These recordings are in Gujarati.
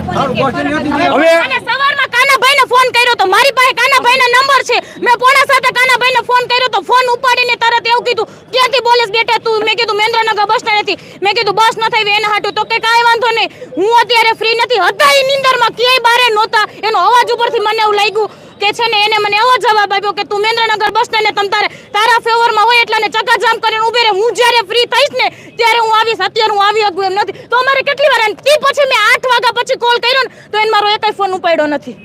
હવે અને સવારમાં કાનાભાઈને ફોન કર્યો તો મારી પાસે કાનાભાઈનો નંબર છે. મેં પોણા સાથે કાનાભાઈને ફોન કર્યો તો ફોન ઉપાડીને તરત એવું કીધું ક્યાંથી બોલીસ બેટા તું? મેં કીધું મહેન્દ્રનગર બસ સ્ટેન્ડથી મેં કીધું બસ ન થઈ એના હાટું. તો કે કાંઈ વાંધો નહીં. હું અત્યારે ફ્રી નથી. હતા એ નિંદરમાં ક્યાંય બારે નહોતા. એનો અવાજ ઉપરથી મને એવું લાગ્યું કે છે ને એને મને એવો જવાબ આપ્યો કે તું મહેન્દ્રનગર બસ સ્ટેન્ડ તમ તારે તારા ફેવરમાં હોય એટલે ચકાજામ કરીને ઉભે રહે. હું જ્યારે ફ્રી થઈશ ને ત્યારે હું આવીશ અત્યારે હું આવી શકું એમ નથી. તો અમારે કેટલી વાર તે પછી મેં આઠ વાગ્યા પછી કોલ કર્યો ને તો એને મારો એકાઈ ફોન ઉપાડ્યો નથી.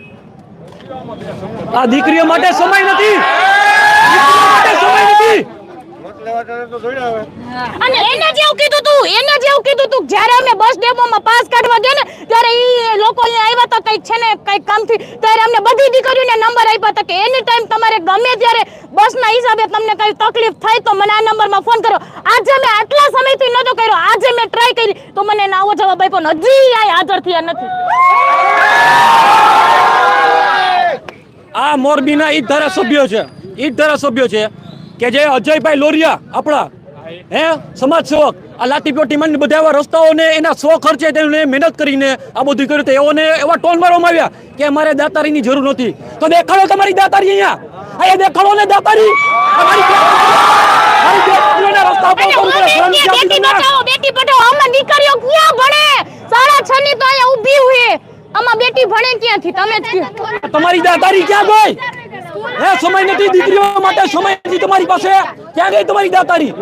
આ દીકરીઓ માટે સમય નથી. દીકરીઓ માટે સમય નથી. અને એને જેવું કીધું તું એને જેવું કીધું તું જ્યારે અમે બસ ડેપોમાં પાસ કાઢવા ગયા ને ત્યારે એ લોકો અહીંયા આવ્યા હતા કંઈક છે ને કંઈક કામથી ત્યારે અમને બધી દીકરીઓને નંબર આપ્યા હતા કે એની ટાઈમ તમારે ગમે ત્યારે બસના હિસાબે તમને કઈ તકલીફ થાય તો મને આ નંબરમાં ફોન કરો. આજે મેં આટલા સમયથી નતો કર્યો. આજે મેં ટ્રાય કરી. તો મને એનો જવાબ આપ્યો હજી આ હાજર થયા નથી. આ મોરબીના ઈ ધારાસભ્યો છે. ઈ ધારાસભ્યો છે કે જે અજયભાઈ લોરિયા આપણા, હે, સમાજ સેવક. આ લાઠીપેટી માંડી બધા એવા રસ્તાઓને, એના સો ખર્ચે તેને મહેનત કરીને આ બધું કર્યું એઓને એવા ટોન મારવામાં આવ્યા કે મારે દાતારીની જરૂર નથી. તો દેખાડો તમારી દાતારી અહીંયા. અહીંયા દેખાડો ને દાતારી અમારી રસ્તા પર બેટી? બચાવો બેટી બચાવો. દીકરીઓ ક્યાં ભણે? સાડા છ ની તો અહીંયા ઊભી હોય આમાં બેટી ભણે ક્યાંથી? તમે જ તમારી દાતારી ક્યાં ગઈ? હે સમય નથી દીકરીઓ માટે સમય નથી તમારી પાસે. ક્યાં ગઈ તમારી દાતારી